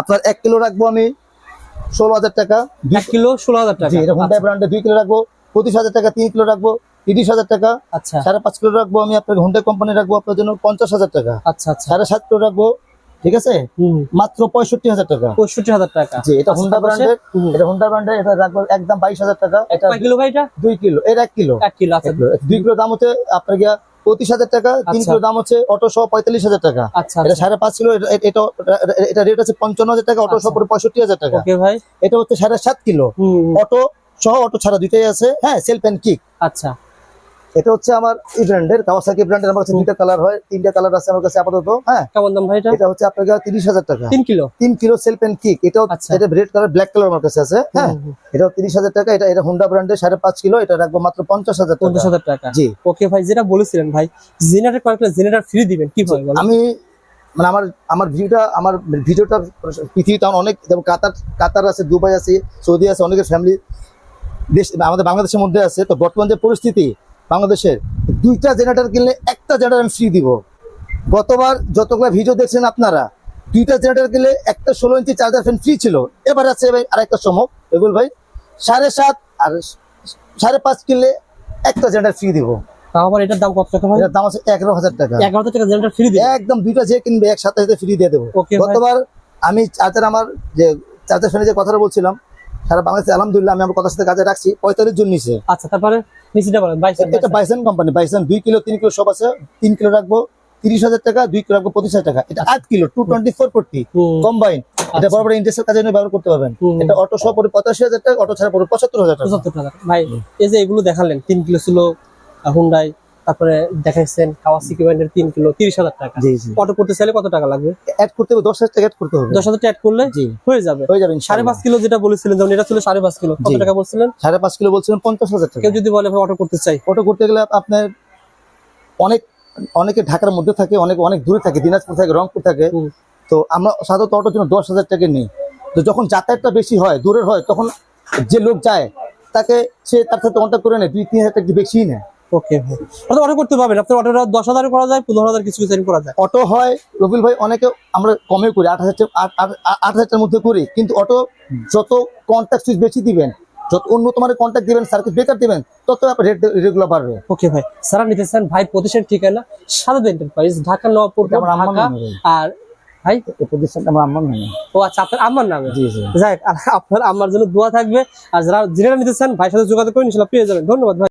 আপনার এক কিলো রাখব আমি ষোলো হাজার টাকা। এক কিলো ষোলো হাজার টাকা। হুন্ডা ব্র্যান্ডে দুই কিলো রাখব পঁচিশ হাজার টাকা তিন কিলো রাখব তিরিশ হাজার টাকা আচ্ছা। সাড়ে পাঁচ কিলো রাখব আমি আপনার হুন্ডা কোম্পানি রাখব আপনার জন্য পঞ্চাশ হাজার টাকা। আচ্ছা আচ্ছা। সাড়ে সাত কিলো রাখব ঠিক আছে? মাত্র পঁয়ষট্টি হাজার টাকা। পঁয়ষট্টি হাজার টাকা। জি এটা আচ্ছা, হুন্ডা ব্র্যান্ডের এটা হুন্ডা ব্র্যান্ডের এটা রাখব একদম বাইশ হাজার টাকা। এটা কিলো ভাই এটা? দুই কিলো এটা এক কিলো আচ্ছা। এক কিলো। দুই কিলো দাম হচ্ছে আপনার গিয়া পঁচিশ হাজার টাকা তিন আচ্ছা। কিলো দাম হচ্ছে অটো সহ পঁয়তাল্লিশ হাজার টাকা। আচ্ছা এটা সাড়ে পাঁচ কিলো এটা এটা রেট আছে পঞ্চান্ন হাজার টাকা অটো সহ আচ্ছা। পঁয়ষট্টি হাজার টাকা। ভাই। এটা হচ্ছে সাড়ে সাত কিলো। অটো সহ অটো ছাড়া দুইটাই আছে। হ্যাঁ সেলফ অ্যান্ড কিক। আচ্ছা। এটা হচ্ছে আমার এই ব্র্যান্ডের কাওয়াসাকি ব্র্যান্ডের আমার কাছে দুইটা কালার হয় তিনটা কালার আছে আমার কাছে আপাতত হ্যাঁ? কেমন দাম ভাই এটা? এটা হচ্ছে আপনার তিরিশ হাজার টাকা। তিন কিলো? তিন কিলো সেলফ অ্যান্ড কিক এটাও আচ্ছা। এটা রেড কালার ব্ল্যাক কালার আমার কাছে আছে হ্যাঁ? তিরিশ হাজার টাকা এটা এটা হুন্ডা ব্র্যান্ডের সাড়ে পাঁচ কিলো এটা রাখব মাত্র পঞ্চাশ হাজার পঞ্চাশ টাকা হাজার টাকা। জি। ওকে ভাই যেটা বলেছিলেন ভাই জেনারেটর কয়েকটা জেনারেটর ফ্রি দিবেন কি ভাই আমি মানে আমার আমার ভিডিওটা আমার ভিডিওটা পৃথিবীতে অনেক যেমন কাতার কাতার আছে দুবাই আছে সৌদি আছে অনেকের ফ্যামিলি দেশ আমাদের বাংলাদেশের মধ্যে আছে তো বর্তমান যে পরিস্থিতি বাংলাদেশের দুইটা জেনারেটর কিনলে একটা জেনারেটর আমি ফ্রি দিব। গতবার যতগুলো ভিডিও দেখছেন আপনারা দুইটা জেনারেটর কিনলে একটা ষোলো ইঞ্চি চার্জার ফ্যান ফ্রি ছিল। এবার আছে ভাই আরেকটা সমক এগুলো ভাই সাড়ে সাত আর সাড়ে পাঁচ কিনলে একটা জেনারেটর ফ্রি দিব। আবার এটার দাম কত টাকা এটার দাম আছে এগারো হাজার টাকা। এগারো হাজার টাকা জেনারেটর ফ্রি একদম দুইটা যে কিনবে একসাথে সাথে ফ্রি দিয়ে দেবো। গতবার আমি চার্জার আমার যে চার্জার ফ্যানে যে কথাটা বলছিলাম সারা বাংলাদেশে আলহামদুলিল্লাহ আমি আমার কথার সাথে কাজে রাখছি। পঁয়তাল্লিশ জন নিচে আচ্ছা তারপরে নিচেটা বলেন এটা বাইসন কোম্পানি বাইসন দুই কিলো তিন কিলো সব আছে। তিন কিলো রাখব তিরিশ হাজার টাকা দুই কিলো রাখব পঁচিশ হাজার টাকা। এটা আট kilo to twenty four forty combine এটা। বড় বড় ইন্টারেস্টের কাজে ব্যবহার করতে পারবেন। এটা অটো সহ পঁচাশি হাজার টাকা অটো ছাড়া পঁচাত্তর হাজার টাকা। পঁচাত্তর টাকা ভাই এই যে এগুলো দেখালেন তিন কিলো ছিল হুন্ডাই তারপরে দেখাইছেন কাওয়াসাকি ব্র্যান্ডের তিন কিলো তিরিশ হাজার টাকা। অটো করতে চাইলে কত টাকা লাগবে? অ্যাড করতে হবে দশ হাজার টাকা অ্যাড করতে হবে। দশ হাজার টাকা add করলে জি। হয়ে যাবে। হয়ে যাবে সাড়ে। পাঁচ কিলো যেটা বলেছিলেন যেমন এটা ছিল সাড়ে পাঁচ কিলো। কত টাকা বলছিলেন? সাড়ে পাঁচ কিলো বলছিলেন পঞ্চাশ হাজার টাকা। কেউ যদি বলে অটো করতে চাই। অটো করতে গেলে আপনার অনেক অনেকে ঢাকার মধ্যে থাকে অনেক অনেক দূরে থাকে দিনাজপুর থাকে রংপুর থাকে। তো আমরা সাধারণত অটোর জন্য দশ হাজার টাকা নিই। তো যখন যাতায়াতটা বেশি হয় দূরের হয় তখন যে লোক যায় তাকে সে তার সাথে কন্ট্যাক্ট করে নেয় দুই তিন হাজার টাকা বেশি নেয়। ওকে ভাই। অটো অটো করতে পারবেন। আপনার অটোটা দশ হাজার করা যায় পনেরো হাজার কিছু কিছু করা যায়। অটো হয় রবিল ভাই অনেকে আমরা কমে করি আট হাজার আট আট- আট হাজারটার মধ্যে করি। কিন্তু অটো যত কন্ট্যাক্ট সুইচ বেশি দিবেন যত উন্নত মানের কন্ট্যাক্ট দিবেন সার্কিট ব্রেকার দিবেন তত রেট রেগুলার বাড়বে। ওকে ভাই। সারা নিতে চান ভাই প্রতিষ্ঠান ঠিকানা সারদ এন্টারপ্রাইজ ঢাকা নবাবপুর আমার আম্মার ঢাকা নামে। ভাই। আর ভাই প্রতিষ্ঠানটা আমার নামে। ও আচ্ছা আপনার আমার নামে? জি জি। যাই আপনার আমার জন্য দোয়া থাকবে। আর যারা জেনে নিতে চান ভাইয়ের সাথে যোগাযোগ করে ইনশাল্লাহ পেয়ে যাবেন। ধন্যবাদ ভাই।